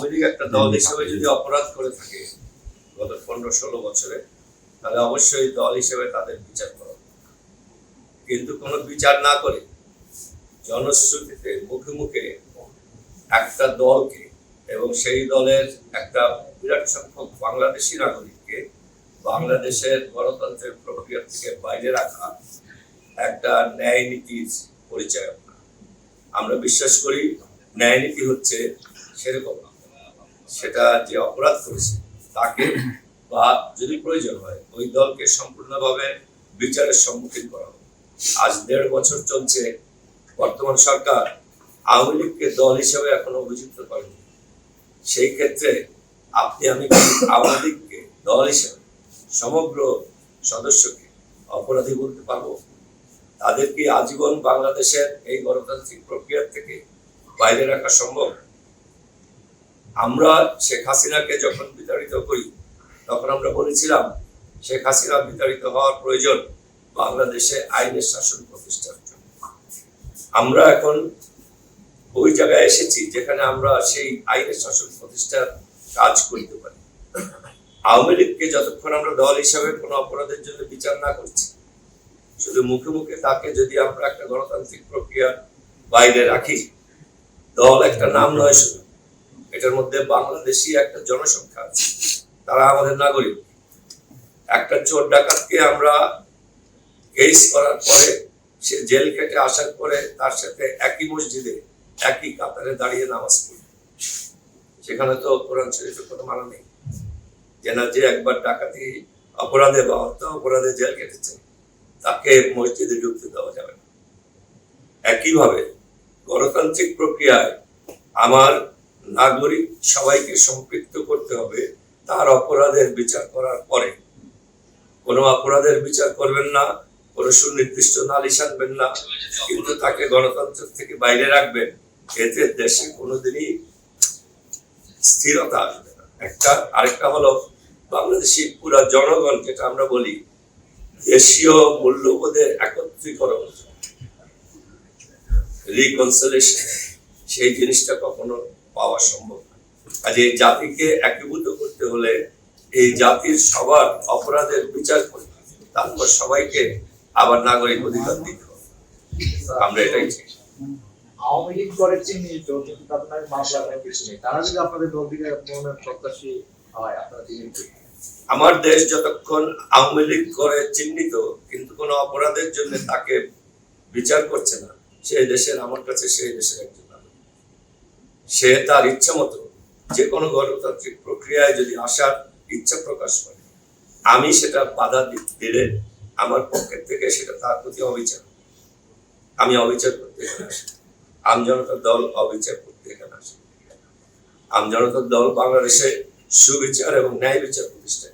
আওয়ামী লীগ একটা দল হিসেবে যদি অপরাধ করে থাকে গত পনেরো ষোলো বছরে তাহলে অবশ্যই দল হিসেবে তাদের বিচার করা। কিন্তু কোনো বিচার না করে জনশ্রুতিতে মুখে মুখে একটা দলকে এবং সেই দলের একটা বিরাট সংখ্যক বাংলাদেশি নাগরিককে বাংলাদেশের গণতন্ত্রের প্রক্রিয়া থেকে বাইরে রাখা একটা ন্যায় নীতির পরিচয় আমরা বিশ্বাস করি ন্যায় নীতি হচ্ছে সেরকম। সেটা যে অপরাধ করেছে, তাকে বা যদি প্রয়োজন হয়, ওই দলকে সম্পূর্ণভাবে বিচারের সম্মুখীন করা হবে আজ দেড় বছর চলছে, বর্তমান সরকার আওয়ামী লীগকে দল হিসেবে এখনও অভিযুক্ত করেনি। সেই ক্ষেত্রে আপনি, আমি আওয়ামী লীগকে দল হিসেবে সমগ্র সদস্যকে অপরাধী বলতে পারব? তাদের কি আজীবন বাংলাদেশের এই গণতান্ত্রিক প্রক্রিয়া থেকে বাইরে রাখা সম্ভব? আমরা শেখ হাসিনাকে যখন বিতাড়িত করি, তখন আমরা বলেছিলাম, শেখ হাসিনা বিতাড়িত হওয়ার প্রয়োজন বাংলাদেশে আইনের শাসন প্রতিষ্ঠার জন্য। আমরা এখন ওই জায়গায় এসেছি যেখানে আমরা সেই আইনের শাসন প্রতিষ্ঠার কাজ করতে পারি। আওয়ামী লীগকে যতক্ষণ আমরা দল হিসাবে কোনো অপরাধের জন্য বিচার না করছি, শুধু মুখে মুখে তাকে যদি আমরা একটা গণতান্ত্রিক প্রক্রিয়া বাইরে রাখি, দল একটা নাম নয় শুধু। এটার মধ্যে বাংলাদেশি একটা জনসংখ্যা আছে। তারা আমাদের নাগরিক। একটা চোর ডাকাতকে আমরা কেস করার পরে, সে জেল কেটে আসার পরে তার সাথে একই মসজিদে, একই কাতারে দাঁড়িয়ে নামাজ পড়ি। সেখানে তো কোরআন শরীফের কোনো মানা নেই। যে না যে একবার ডাকাতি অপরাধে বা হত্যা অপরাধে জেল কেটেছে তাকে মসজিদে ঢুকতে দেওয়া যাবে না। একইভাবে গণতান্ত্রিক প্রক্রিয়ায় আমার নাগরিক সবাইকে সম্পৃক্ত করতে হবে, তার অপরাধের বিচার করার পরে। কোনো অপরাধের বিচার করবেন না, কোনো সুনির্দিষ্ট নালিশ আনবেন না, কিন্তু তাকে গণতন্ত্র থেকে বাইরে রাখবেন। এতে দেশে কোনোদিনই স্থিরতা আসবে না। একটা, আরেকটা হলো বাংলাদেশি পুরা জনগণ, যেটা আমরা বলি, দেশীয় মূল্যবোধের একত্রীকরণ। রিকনসিলেশন সেই জিনিসটা কখনো পাওয়া সম্ভব না। কাজে এই জাতিকে একীভূত করতে হলে এই জাতির সবার অপরাধের বিচার করে তারপর সবাইকে আবার নাগরিক অধিকার দিতে হবে। আমরা এটাই চাই। আওয়ামী লীগ করে চিহ্নিত কিন্তু তাদের মামলা কিছু নেই। তারা যদি আপনাদের দল থেকে প্রত্যাশী হয় আপনারা আমার দেশ যতক্ষণ আওয়ামী লীগ করে চিহ্নিত কিন্তু কোনো অপরাধের জন্য তাকে বিচার করছে না সেই দেশের আমার কাছে সেই দেশের একজন। সে তার ইচ্ছে মতো যে কোনো গণতান্ত্রিক প্রক্রিয়ায় যদি আসার ইচ্ছা প্রকাশ করে, আমি সেটা বাধা দিলে আমার পক্ষের থেকে সেটা তার প্রতি অবিচার আমি অবিচার করতে এখানে আসি আম জনতার দল অবিচার করতে এখানে আসি আম জনতার দল বাংলাদেশে সুবিচার এবং ন্যায় বিচার প্রতিষ্ঠা।